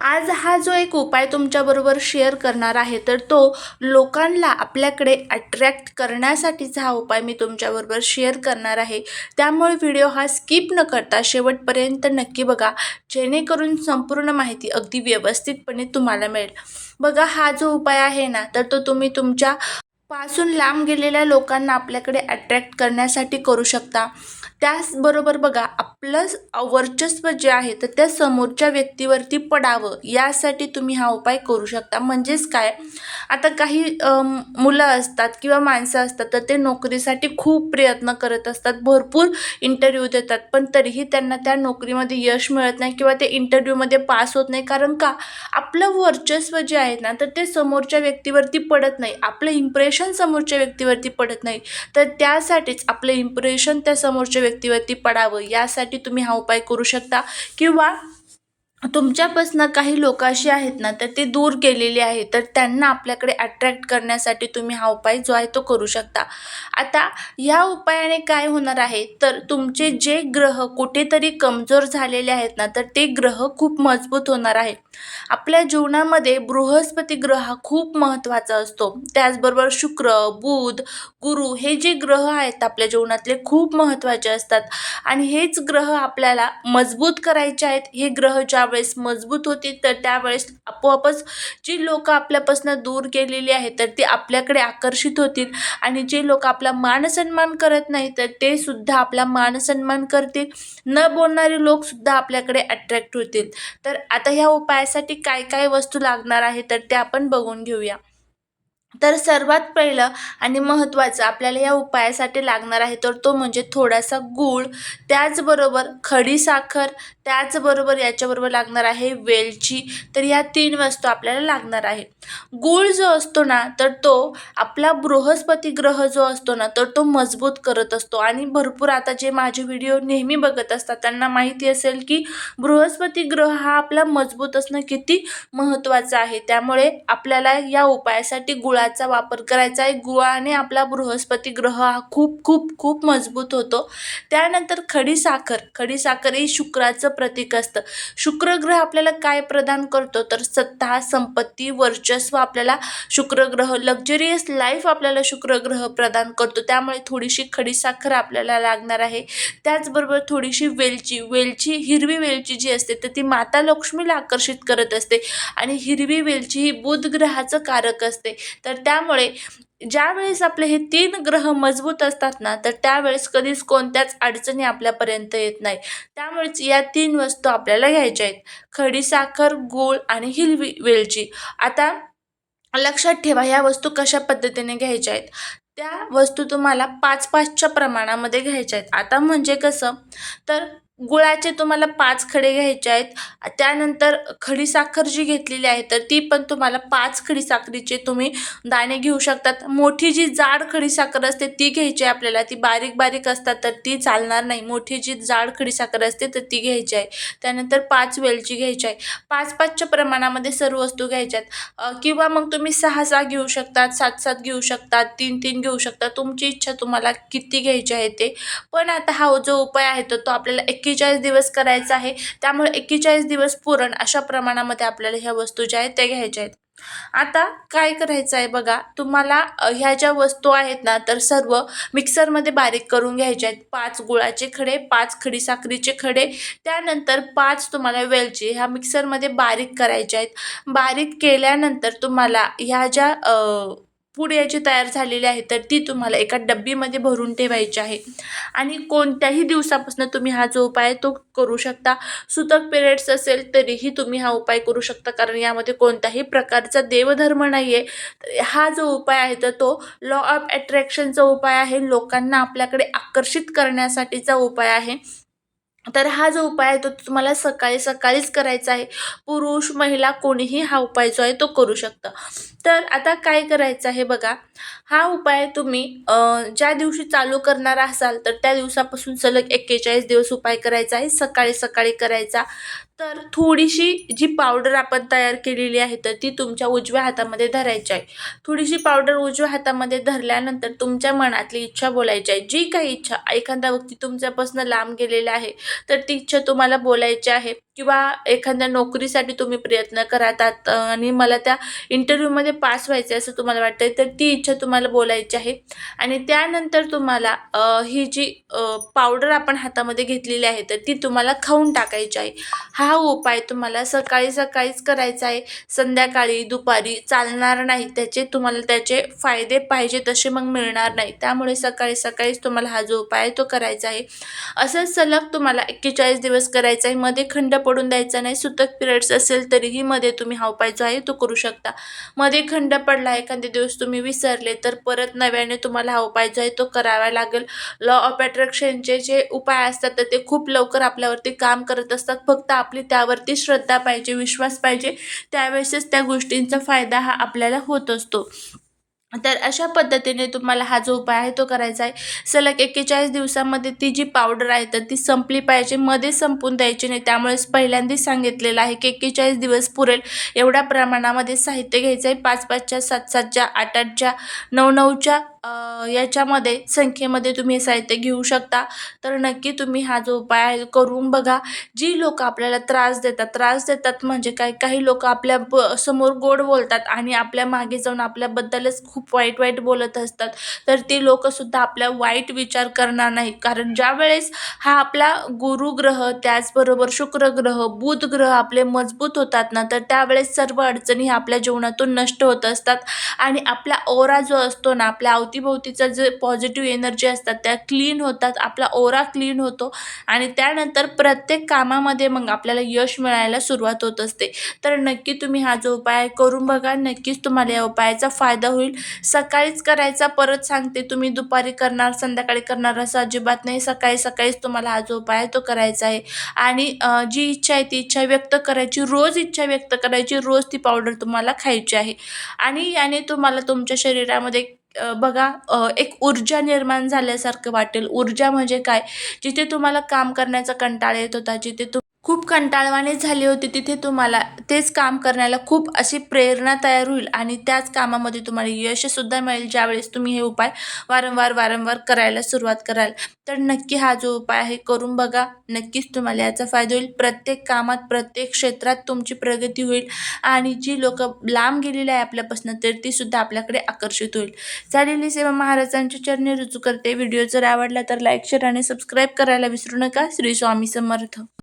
आज हा जो एक उपाय तुमच्याबरोबर शेअर करणार आहे तर तो लोकांना आपल्याकडे अट्रॅक्ट करण्यासाठीचा हा उपाय मी तुमच्याबरोबर शेअर करणार आहे. त्यामुळे व्हिडिओ हा स्किप न करता शेवटपर्यंत नक्की बघा जेणेकरून संपूर्ण माहिती अगदी व्यवस्थितपणे तुम्हाला मिळेल. बघा हा जो उपाय आहे ना तर तो तुम्ही तुमच्या पासून लांब गेलेल्या लोकांना आपल्याकडे अट्रॅक्ट करण्यासाठी करू शकता. त्याचबरोबर बघा आपलं वर्चस्व जे आहे तर त्या समोरच्या व्यक्तीवरती पडावं. यासाठी तुम्ही हा उपाय करू शकता. म्हणजेच काय? आता काही मुलं असतात किंवा माणसं असतात तर ते नोकरीसाठी खूप प्रयत्न करत असतात. भरपूर इंटरव्ह्यू देतात पण तरीही त्यांना त्या नोकरीमध्ये यश मिळत नाही किंवा ते इंटरव्ह्यूमध्ये पास होत नाही. कारण का? आपलं वर्चस्व जे आहे ना तर ते समोरच्या व्यक्तीवरती पडत नाही. आपलं इम्प्रेशन समोरच्या व्यक्तीवरती पडत नाही. तर त्यासाठीच आपलं इम्प्रेशन त्या समोरच्या व्यक्तीवरती पडावं. यासाठी तुम्ही हा उपाय करू शकता. किंवा तुमच्यापासनं काही लोक अशी आहेत ना तर ते दूर गेलेले आहेत तर त्यांना आपल्याकडे अट्रॅक्ट करण्यासाठी तुम्ही हा उपाय जो आहे तो करू शकता. आता ह्या उपायाने काय होणार आहे? तर तुमचे जे ग्रह कुठेतरी कमजोर झालेले आहेत ना तर ते ग्रह खूप मजबूत होणार आहे. आपल्या जीवनामध्ये बृहस्पती ग्रह हा खूप महत्त्वाचा असतो. त्याचबरोबर शुक्र बुध गुरु हे जे ग्रह आहेत आपल्या जीवनातले खूप महत्त्वाचे असतात. आणि हेच ग्रह आपल्याला मजबूत करायचे आहेत. हे ग्रह ज्यावेळेस मजबूत होतील तर त्यावेळेस आपोआपच जी लोक आपल्यापासून दूर गेलेली आहेत तर ती आपल्याकडे आकर्षित होतील. आणि जे लोक आपला मानसन्मान करत नाही तर ते सुद्धा आपला मानसन्मान करतील. न बोलणारे लोकसुद्धा आपल्याकडे अट्रॅक्ट होतील. तर आता ह्या उपायासाठी काय काय वस्तू लागणार आहे तर ते आपण बघून घेऊया. तर सर्वात पहिलं आणि महत्त्वाचं आपल्याला या उपायासाठी लागणार आहे तर तो म्हणजे थोडासा गूळ. त्याचबरोबर खडी साखर त्याचबरोबर याच्याबरोबर लागणार आहे वेलची. तर या तीन वस्तू आपल्याला लागणार आहे गूळ जो असतो ना तर तो आपला बृहस्पती ग्रह जो असतो ना तर तो मजबूत करत असतो. आणि भरपूर आता जे माझे व्हिडिओ नेहमी बघत असतात त्यांना माहिती असेल की बृहस्पती ग्रह हा आपला मजबूत असणं किती महत्त्वाचं आहे. त्यामुळे आपल्याला या उपायासाठी गुळाचा वापर करायचा आहे. गुळाने आपला बृहस्पती ग्रह हा खूप खूप खूप मजबूत होतो. त्यानंतर खडीसाखर खडीसाखर ही शुक्राचं प्रतीक असतं. शुक्रग्रह आपल्याला काय प्रदान करतो? तर सत्ता संपत्ती वर्चस्व आपल्याला शुक्रग्रह लक्झरियस लाईफ आपल्याला शुक्र ग्रह प्रदान करतो. त्यामुळे थोडीशी खडीसाखर आपल्याला लागणार आहे. त्याचबरोबर थोडीशी वेलची वेलची हिरवी वेलची जी असते तर ती माता लक्ष्मीला आकर्षित करत असते. आणि हिरवी वेलची ही बुध ग्रहाचं कारक असते. तर त्यामुळे ज्यावेळेस आपले हे तीन ग्रह मजबूत असतात ना तर त्यावेळेस कधीच कोणत्याच अडचणी आपल्यापर्यंत येत नाही. त्यामुळेच या तीन वस्तू आपल्याला घ्यायच्या आहेत. खडी साखर गूळ आणि हिरवी वेलची. आता लक्षात ठेवा ह्या वस्तू कशा पद्धतीने घ्यायच्या आहेत? त्या वस्तू तुम्हाला पाच पाचच्या प्रमाणामध्ये घ्यायच्या आहेत. आता म्हणजे कसं? तर गुळाचे तुम्हाला पाच खडे घ्यायचे आहेत. त्यानंतर खडी साखर जी घेतलेली आहे तर ती पण तुम्हाला पाच खडी साखरीचे तुम्ही दाणे घेऊ शकतात. मोठी जी जाड खडी साखर असते ती घ्यायची आहे आपल्याला. ती बारीक बारीक असतात तर ती चालणार नाही. मोठी जी जाड खडी साखर असते तर ती घ्यायची आहे. त्यानंतर पाच वेलची घ्यायची आहे. पाच पाचच्या प्रमाणामध्ये सर्व वस्तू घ्यायच्यात आहेत. किंवा मग तुम्ही सहा सहा घेऊ शकतात सात सात घेऊ शकतात तीन तीन घेऊ शकता तुमची इच्छा तुम्हाला किती घ्यायची आहे ते. पण आता हा जो उपाय आहे तर तो आपल्याला एक एक्केचाळीस दिवस करायचं आहे. त्यामुळे एक्केचाळीस दिवस पुरण अशा प्रमाणामध्ये आपल्याला ह्या वस्तू ज्या आहेत त्या घ्यायच्या आहेत. आता काय करायचं आहे बघा तुम्हाला ह्या ज्या वस्तू आहेत ना तर सर्व मिक्सरमध्ये बारीक करून घ्यायच्या आहेत. पाच गुळाचे खडे पाच खडी साखरीचे खडे त्यानंतर पाच तुम्हाला वेलची ह्या मिक्सरमध्ये बारीक करायच्या आहेत. बारीक केल्यानंतर तुम्हाला ह्या ज्या पूड याची तयार झालेली आहे तर ती तुम्हाला एका डब्बीमध्ये भरून ठेवायची आहे. आणि कोणत्याही दिवसापासून तुम्ही हा जो उपाय आहे तो करू शकता. सुतक पिरियड्स असेल तरीही तुम्ही हा उपाय करू शकता कारण यामध्ये कोणत्याही प्रकारचा देवधर्म नाही आहे हा जो उपाय आहे तर तो लॉ ऑफ अट्रॅक्शनचा उपाय आहे. लोकांना आपल्याकडे आकर्षित करण्यासाठीचा उपाय आहे. तर हा जो उपाय आहे तो तुम्हाला सकाळी सकाळीच करायचा आहे. पुरुष महिला कोणीही हा उपाय जो आहे तो करू शकतं. तर आता काय करायचं आहे बघा. हा उपाय तुम्ही ज्या दिवशी चालू करणार असाल तर त्या दिवसापासून सलग एक्केचाळीस दिवस उपाय करायचा आहे. सकाळी सकाळी करायचा. तर थोडीशी जी पावडर आपण तयार केलेली आहे तर ती तुमच्या उजव्या हातामध्ये धरायची आहे. थोडीशी पावडर उजव्या हातामध्ये धरल्यानंतर तुमच्या मनातली इच्छा बोलायची आहे. जी काही इच्छा एखादा व्यक्ती तुमच्यापासून लांब गेलेला आहे तर ती इच्छा तुम्हाला बोलायची आहे. किंवा एखाद्या नोकरीसाठी तुम्ही प्रयत्न करत अ, आणि मला त्या इंटरव्ह्यूमध्ये पास व्हायचे असं तुम्हाला वाटतंय तर ती इच्छा तुम्हाला बोलायची आहे. आणि त्यानंतर तुम्हाला ही जी पावडर आपण हातामध्ये घेतलेली आहे तर ती तुम्हाला खाऊन टाकायची आहे. हा हा उपाय तुम्हाला सकाळी सकाळीच करायचा आहे. संध्याकाळी दुपारी चालणार नाही. त्याचे तुम्हाला त्याचे फायदे पाहिजे तसे मग मिळणार नाही. त्यामुळे सकाळी सकाळीच तुम्हाला हा जो उपाय आहे तो करायचा आहे. असंच सलग तुम्हाला एक्केचाळीस दिवस करायचा आहे. मध्ये खंड पडून द्यायचा नाही. सुतक पिरियड्स असेल तरीही मध्ये तुम्ही हा उपाय जो आहे तो करू शकता. मध्ये खंड पडला एखादे दिवस तुम्ही विसरले तर परत नव्याने तुम्हाला हा उपाय जो आहे तो करावा लागेल. लॉ ऑफ अट्रॅक्शनचे जे उपाय असतात तर ते खूप लवकर आपल्यावरती काम करत असतात. फक्त आपली त्यावरती श्रद्धा पाहिजे विश्वास पाहिजे त्यावेळेसच त्या गोष्टींचा फायदा हा आपल्याला होत असतो. तर अशा पद्धतीने तुम्हाला हा जो उपाय आहे तो करायचा आहे. सलग एक्केचाळीस दिवसामध्ये ती जी पावडर आहे तर ती संपली पाहिजे मध्ये संपून द्यायची नाही. त्यामुळेच पहिल्यांदाच सांगितलेलं आहे की एक्केचाळीस दिवस पुरेल. एवढ्या प्रमाणामध्ये साहित्य घ्यायचं आहे. पाच पाचच्या सात सातच्या आठ आठच्या नऊ नऊच्या याच्यामध्ये संख्येमध्ये तुम्ही हे साहित्य घेऊ शकता. तर नक्की तुम्ही हा जो उपाय आहे करून बघा. जी लोक आपल्याला त्रास देतात त्रास देतात म्हणजे काय? काही लोक आपल्या ब समोर गोड बोलतात आणि आपल्या मागे जाऊन आपल्याबद्दलच खूप वाईट वाईट बोलत असतात. तर ती लोकंसुद्धा आपल्या वाईट विचार करणार नाही कारण ज्या वेळेस हा आपला गुरुग्रह त्याचबरोबर शुक्रग्रह बुध ग्रह आपले मजबूत होतात ना तर त्यावेळेस सर्व अडचणी आपल्या जीवनातून नष्ट होत असतात. आणि आपला ओरा जो असतो ना आपल्या अवतीभोवतीचा जे पॉझिटिव्ह एनर्जी असतात त्या क्लीन होतात आपला ओरा क्लीन होतो आणि त्यानंतर प्रत्येक कामामध्ये मग आपल्याला यश मिळायला सुरुवात होत असते. तर नक्की तुम्ही हा जो उपाय करून बघा नक्कीच तुम्हाला या उपायाचा फायदा होईल. सकाळीच करायचा परत सांगते तुम्ही दुपारी करणार संध्याकाळी करणार असं अजिबात नाही. सकाळी सकाळीच तुम्हाला हा जो उपाय आहे तो करायचा आहे. आणि जी इच्छा आहे ती इच्छा व्यक्त करायची रोज इच्छा व्यक्त करायची रोज ती पावडर तुम्हाला खायची आहे. आणि याने तुम्हाला तुमच्या शरीरामध्ये बघा एक ऊर्जा निर्माण झाल्यासारखं वाटेल. ऊर्जा म्हणजे काय? जिथे तुम्हाला काम करण्याचा कंटाळा येत होता जिथे तुम कंटाळवाणी झाली होती तिथे तुम्हाला. तेच काम करण्याला खूप अशी प्रेरणा तयार होईल आणि त्याच कामामध्ये तुम्हाला यशसुद्धा मिळेल ज्यावेळेस तुम्ही हे उपाय वारंवार वारंवार करायला सुरुवात कराल. तर नक्की हा जो उपाय आहे करून बघा. नक्कीच तुम्हाला याचा फायदा होईल. प्रत्येक कामात प्रत्येक क्षेत्रात तुमची प्रगती होईल आणि जी लोक लांब गेलेली आहे आपल्यापासून तर ती सुद्धा आपल्याकडे आकर्षित होईल. झालेली सेवा महाराजांची चरणी रुजू करते. व्हिडिओ जर आवडला तर लाईक शेअर आणि सबस्क्राईब करायला विसरू नका. श्री स्वामी समर्थ.